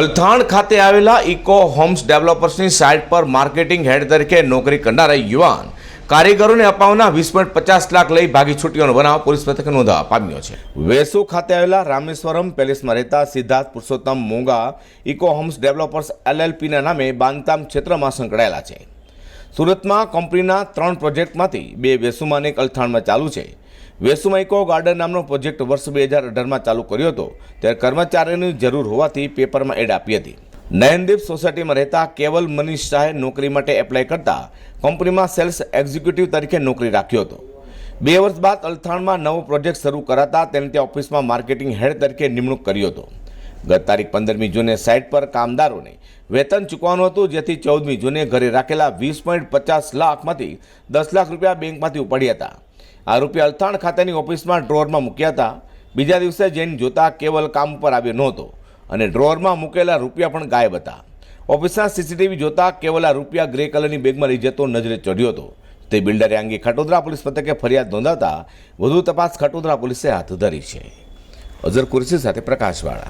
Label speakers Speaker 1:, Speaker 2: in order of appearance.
Speaker 1: અલથાણ ખાતે આવેલા eco homes ડેવલપર્સની સાઇટ પર માર્કેટિંગ હેડ તરીકે નોકરી કરનારા યુવાન. કારીગરોને અપાવના વીસ પોઈન્ટ પચાસ લાખ લઈ ભાગી છૂટ્યોનો બનાવ પોલીસ મથકે નોંધવા પામ્યો છે. વેસુ ખાતે આવેલા રામેશ્વરમ પેલેસમાં રહેતા Siddharth Purushottam Monga eco homes developers એલએલપીના નામે બાંધકામ ક્ષેત્રમાં સંકળાયેલા છે. સુરતમાં કંપનીના ત્રણ પ્રોજેક્ટમાંથી બે વેસુમાં અને એક અલથાણમાં ચાલુ છે. વેસુમાઇકો ગાર્ડન નામનો પ્રોજેક્ટ વર્ષ બે હજાર અઢારમાં ચાલુ કર્યો હતો. ત્યારે કર્મચારીઓની જરૂર હોવાથી પેપરમાં એડ આપી હતી. નયનદીપ સોસાયટીમાં રહેતા કેવલ મનીષ શાહે નોકરી માટે એપ્લાય કરતા કંપનીમાં સેલ્સ એક્ઝિક્યુટિવ તરીકે નોકરી રાખ્યો હતો. બે વર્ષ બાદ અલથાણમાં નવો પ્રોજેક્ટ શરૂ કરાતા તેને ત્યાં ઓફિસમાં માર્કેટિંગ હેડ તરીકે નિમણૂક કર્યો હતો. ગત તારીખ પંદરમી જૂને સાઇટ પર કામદારોને વેતન ચૂકવવાનું હતું, જેથી ચૌદમી જૂને ઘરે રાખેલા વીસ પોઈન્ટ પચાસ લાખમાંથી દસ લાખ રૂપિયા બેંકમાંથી ઉપાડ્યા હતા. આ રૂપિયા અલથાણ ખાતાની ઓફિસમાં ડ્રોરમાં મૂક્યા હતા. બીજા દિવસે જઈને જોતા કેવલ કામ ઉપર આવ્યો નહોતો અને ડ્રોરમાં મૂકેલા રૂપિયા પણ ગાયબ હતા. ઓફિસના સીસીટીવી જોતા કેવલ આ રૂપિયા ગ્રે કલરની બેગમાં લઈ જતો નજરે ચડ્યો હતો. તે બિલ્ડરે અંગે ખટોદરા પોલીસ મથકે ફરિયાદ નોંધાતા વધુ તપાસ ખટોદરા પોલીસે હાથ ધરી છે. અઝર કુરશી સાથે પ્રકાશવાળા.